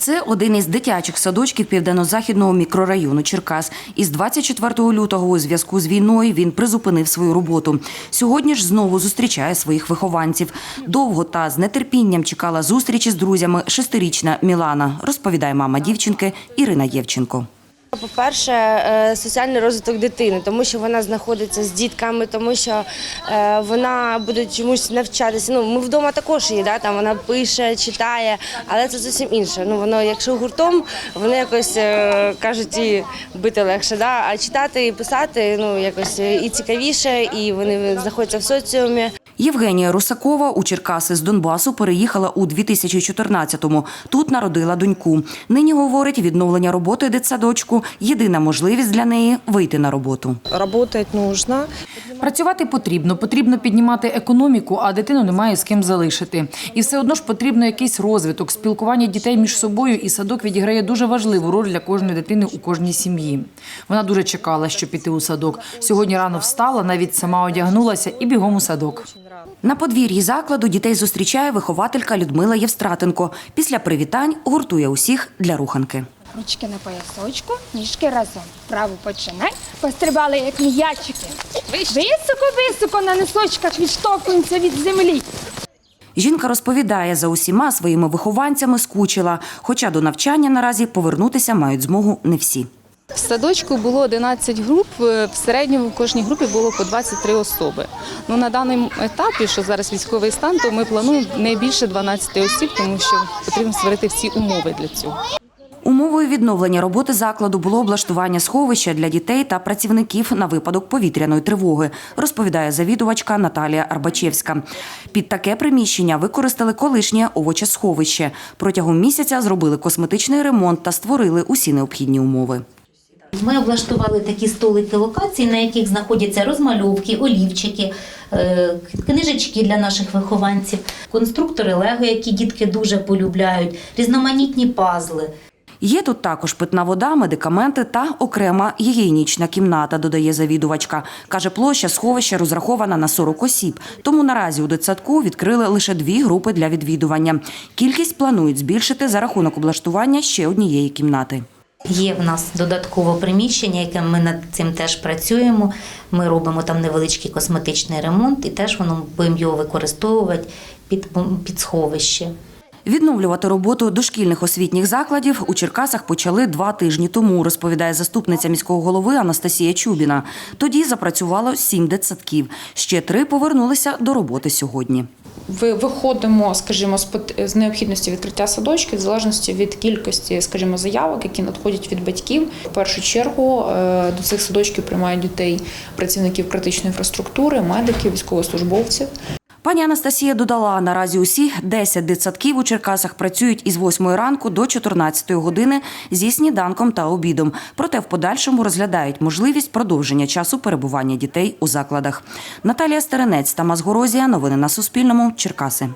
Це один із дитячих садочків південно-західного мікрорайону Черкас. Із 24 лютого у зв'язку з війною він призупинив свою роботу. Сьогодні ж знову зустрічає своїх вихованців. Довго та з нетерпінням чекала зустрічі з друзями шестирічна Мілана, розповідає мама дівчинки Ірина Євченко. По-перше, е, соціальний розвиток дитини, тому що вона знаходиться з дітками, тому що е, вона буде чомусь навчатися. Ну, ми вдома також її, да, там вона пише, читає, але це зовсім інше. Ну, воно, якщо гуртом, воно якось е, кажуть, і бити легше, да? а читати і писати ну, якось і цікавіше, і вони знаходяться в соціумі. Євгенія Русакова у Черкаси з Донбасу переїхала у 2014-му. Тут народила доньку. Нині говорить, відновлення роботи дитсадочку – єдина можливість для неї вийти на роботу. Работать нужно. Працювати потрібно, потрібно піднімати економіку, а дитину немає з ким залишити. І все одно ж потрібно якийсь розвиток, спілкування дітей між собою, і садок відіграє дуже важливу роль для кожної дитини у кожній сім'ї. Вона дуже чекала, щоб піти у садок. Сьогодні рано встала, навіть сама одягнулася і бігом у садок. На подвір'ї закладу дітей зустрічає вихователька Людмила Євстратенко. Після привітань гуртує усіх для руханки. Ручки на поясочку, ніжки разом. Праву починай. Пострибали, як м'ячики. Високо-високо на носочках відштовхуємося від землі. Жінка розповідає, за усіма своїми вихованцями скучила, хоча до навчання наразі повернутися мають змогу не всі. В садочку було 11 груп, е, в середньому в кожній групі було по 23 особи. Ну, на даному етапі, що зараз військовий стан, то ми плануємо не більше 12 осіб, тому що потрібно створити всі умови для цього. Умовою відновлення роботи закладу було облаштування сховища для дітей та працівників на випадок повітряної тривоги, розповідає завідувачка Наталія Арбачевська. Під таке приміщення використали колишнє овочесховище. Протягом місяця зробили косметичний ремонт та створили усі необхідні умови. Ми облаштували такі столики локацій, на яких знаходяться розмальовки, олівчики, е, книжечки для наших вихованців, конструктори Лего, які дітки дуже полюбляють, різноманітні пазли. Є тут також питна вода, медикаменти та окрема гігієнічна кімната, додає завідувачка. Каже, площа сховища розрахована на 40 осіб. Тому наразі у дитсадку відкрили лише дві групи для відвідування. Кількість планують збільшити за рахунок облаштування ще однієї кімнати. Є в нас додаткове приміщення, яке ми над цим теж працюємо. Ми робимо там невеличкий косметичний ремонт і теж воно будемо його використовувати під, під сховище. Відновлювати роботу дошкільних освітніх закладів у Черкасах почали два тижні тому, розповідає заступниця міського голови Анастасія Чубіна. Тоді запрацювало сім дитсадків. Ще три повернулися до роботи сьогодні. Ви- Виходимо, скажімо, з необхідності відкриття садочків, в залежності від кількості, скажімо, заявок, які надходять від батьків. В першу чергу е, до цих садочків приймають дітей працівників критичної інфраструктури, медиків, військовослужбовців. Пані Анастасія додала, наразі усі 10 дитсадків у Черкасах працюють із 8 ранку до 14 години зі сніданком та обідом. Проте в подальшому розглядають можливість продовження часу перебування дітей у закладах. Наталія Стеренець, та Мазгорозія. Новини на Суспільному. Черкаси.